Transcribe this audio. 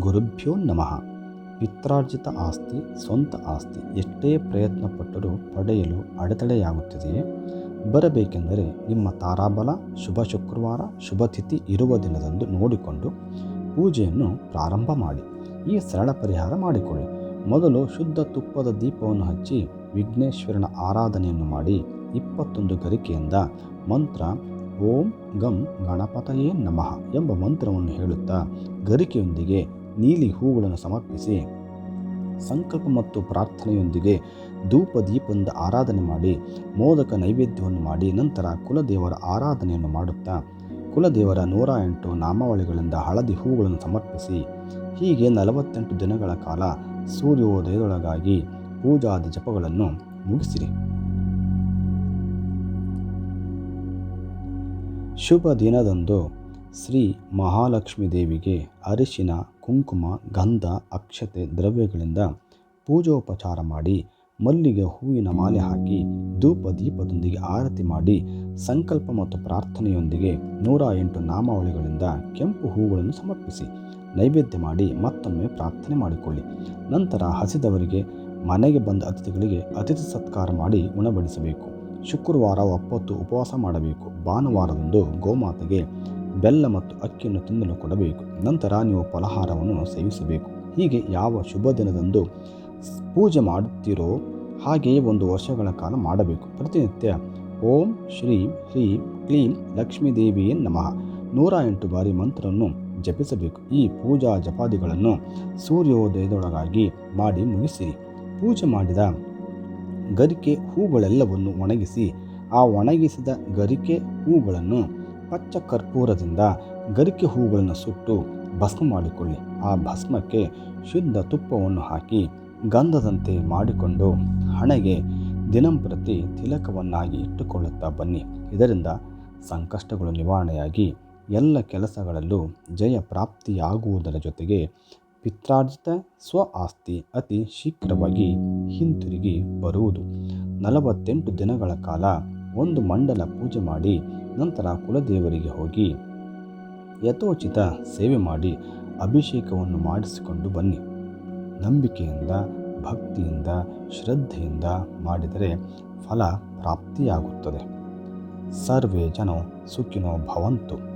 ಗುರುಭ್ಯೋ ನಮಃ. ಪಿತ್ರಾರ್ಜಿತ ಆಸ್ತಿ, ಸ್ವಂತ ಆಸ್ತಿ ಎಷ್ಟೇ ಪ್ರಯತ್ನ ಪಟ್ಟರೂ ಪಡೆಯಲು ಅಡೆತಡೆಯಾಗುತ್ತಿದೆಯೇ ಬರಬೇಕೆಂದರೆ ನಿಮ್ಮ ತಾರಾಬಲ, ಶುಭ ಶುಕ್ರವಾರ, ಶುಭ ತಿಥಿ ಇರುವ ದಿನದಂದು ನೋಡಿಕೊಂಡು ಪೂಜೆಯನ್ನು ಪ್ರಾರಂಭ ಮಾಡಿ. ಈ ಸರಳ ಪರಿಹಾರ ಮಾಡಿಕೊಳ್ಳಿ. ಮೊದಲು ಶುದ್ಧ ತುಪ್ಪದ ದೀಪವನ್ನು ಹಚ್ಚಿ ವಿಘ್ನೇಶ್ವರನ ಆರಾಧನೆಯನ್ನು ಮಾಡಿ. ಇಪ್ಪತ್ತೊಂದು ಗರಿಕೆಯಿಂದ ಮಂತ್ರ ಓಂ ಗಂ ಗಣಪತಯೇ ನಮಃ ಎಂಬ ಮಂತ್ರವನ್ನು ಹೇಳುತ್ತಾ ಗರಿಕೆಯೊಂದಿಗೆ ನೀಲಿ ಹೂಗಳನ್ನು ಸಮರ್ಪಿಸಿ ಸಂಕಲ್ಪ ಮತ್ತು ಪ್ರಾರ್ಥನೆಯೊಂದಿಗೆ ಧೂಪ ದೀಪದಿಂದ ಆರಾಧನೆ ಮಾಡಿ ಮೋದಕ ನೈವೇದ್ಯವನ್ನು ಮಾಡಿ ನಂತರ ಕುಲದೇವರ ಆರಾಧನೆಯನ್ನು ಮಾಡುತ್ತಾ ಕುಲದೇವರ ನೂರ ಎಂಟು ನಾಮಾವಳಿಗಳಿಂದ ಹಳದಿ ಹೂಗಳನ್ನು ಸಮರ್ಪಿಸಿ ಹೀಗೆ ನಲವತ್ತೆಂಟು ದಿನಗಳ ಕಾಲ ಸೂರ್ಯೋದಯದೊಳಗಾಗಿ ಪೂಜಾದಿ ಜಪಗಳನ್ನು ಮುಗಿಸಿರಿ. ಶುಭ ದಿನದಂದು ಶ್ರೀ ಮಹಾಲಕ್ಷ್ಮೀ ದೇವಿಗೆ ಅರಿಶಿನ, ಕುಂಕುಮ, ಗಂಧ, ಅಕ್ಷತೆ ದ್ರವ್ಯಗಳಿಂದ ಪೂಜೋಪಚಾರ ಮಾಡಿ ಮಲ್ಲಿಗೆ ಹೂವಿನ ಮಾಲೆ ಹಾಕಿ ಧೂಪ ದೀಪದೊಂದಿಗೆ ಆರತಿ ಮಾಡಿ ಸಂಕಲ್ಪ ಮತ್ತು ಪ್ರಾರ್ಥನೆಯೊಂದಿಗೆ ನೂರ ಎಂಟು ನಾಮಾವಳಿಗಳಿಂದ ಕೆಂಪು ಹೂಗಳನ್ನು ಸಮರ್ಪಿಸಿ ನೈವೇದ್ಯ ಮಾಡಿ ಮತ್ತೊಮ್ಮೆ ಪ್ರಾರ್ಥನೆ ಮಾಡಿಕೊಳ್ಳಿ. ನಂತರ ಹಸಿದವರಿಗೆ ಮನೆಗೆ ಬಂದ ಅತಿಥಿಗಳಿಗೆ ಅತಿಥಿ ಸತ್ಕಾರ ಮಾಡಿ ಉಣಬಡಿಸಬೇಕು. ಶುಕ್ರವಾರ ಒಪ್ಪತ್ತು ಉಪವಾಸ ಮಾಡಬೇಕು. ಭಾನುವಾರದಂದು ಗೋಮಾತೆಗೆ ಬೆಲ್ಲ ಮತ್ತು ಅಕ್ಕಿಯನ್ನು ತಿನ್ನಲು ಕೊಡಬೇಕು. ನಂತರ ನೀವು ಫಲಹಾರವನ್ನು ಸೇವಿಸಬೇಕು. ಹೀಗೆ ಯಾವ ಶುಭ ದಿನದಂದು ಪೂಜೆ ಮಾಡುತ್ತೀರೋ ಹಾಗೆಯೇ ಒಂದು ವರ್ಷಗಳ ಕಾಲ ಮಾಡಬೇಕು. ಪ್ರತಿನಿತ್ಯ ಓಂ ಶ್ರೀ ಹ್ರೀಂ ಕ್ಲೀಂ ಲಕ್ಷ್ಮೀ ದೇವಿಯೇ ನಮಃ. ನೂರ ಎಂಟು ಬಾರಿ ಮಂತ್ರವನ್ನು ಜಪಿಸಬೇಕು. ಈ ಪೂಜಾ ಜಪಾದಿಗಳನ್ನು ಸೂರ್ಯೋದಯದೊಳಗಾಗಿ ಮಾಡಿ ಮುಗಿಸಿರಿ. ಪೂಜೆ ಮಾಡಿದ ಗರಿಕೆ ಹೂಗಳೆಲ್ಲವನ್ನು ಒಣಗಿಸಿ, ಆ ಒಣಗಿಸಿದ ಗರಿಕೆ ಹೂಗಳನ್ನು ಪಚ್ಚ ಕರ್ಪೂರದಿಂದ ಗರಿಕೆ ಹೂಗಳನ್ನು ಸುಟ್ಟು ಭಸ್ಮ ಮಾಡಿಕೊಳ್ಳಿ. ಆ ಭಸ್ಮಕ್ಕೆ ಶುದ್ಧ ತುಪ್ಪವನ್ನು ಹಾಕಿ ಗಂಧದಂತೆ ಮಾಡಿಕೊಂಡು ಹಣೆಗೆ ದಿನಂಪ್ರತಿ ತಿಲಕವನ್ನಾಗಿ ಇಟ್ಟುಕೊಳ್ಳುತ್ತಾ ಬನ್ನಿ. ಇದರಿಂದ ಸಂಕಷ್ಟಗಳು ನಿವಾರಣೆಯಾಗಿ ಎಲ್ಲ ಕೆಲಸಗಳಲ್ಲೂ ಜಯ ಪ್ರಾಪ್ತಿಯಾಗುವುದರ ಜೊತೆಗೆ ಪಿತ್ರಾರ್ಜಿತ ಸ್ವ ಆಸ್ತಿ ಅತಿ ಶೀಘ್ರವಾಗಿ ಹಿಂತಿರುಗಿ ಬರುವುದು. ನಲವತ್ತೆಂಟು ದಿನಗಳ ಕಾಲ ಒಂದು ಮಂಡಲ ಪೂಜೆ ಮಾಡಿ ನಂತರ ಕುಲದೇವರಿಗೆ ಹೋಗಿ ಯಥೋಚಿತ ಸೇವೆ ಮಾಡಿ ಅಭಿಷೇಕವನ್ನು ಮಾಡಿಸಿಕೊಂಡು ಬನ್ನಿ. ನಂಬಿಕೆಯಿಂದ, ಭಕ್ತಿಯಿಂದ, ಶ್ರದ್ಧೆಯಿಂದ ಮಾಡಿದರೆ ಫಲ ಪ್ರಾಪ್ತಿಯಾಗುತ್ತದೆ. ಸರ್ವೇ ಜನ ಸುಖಿನೋ ಭವಂತು.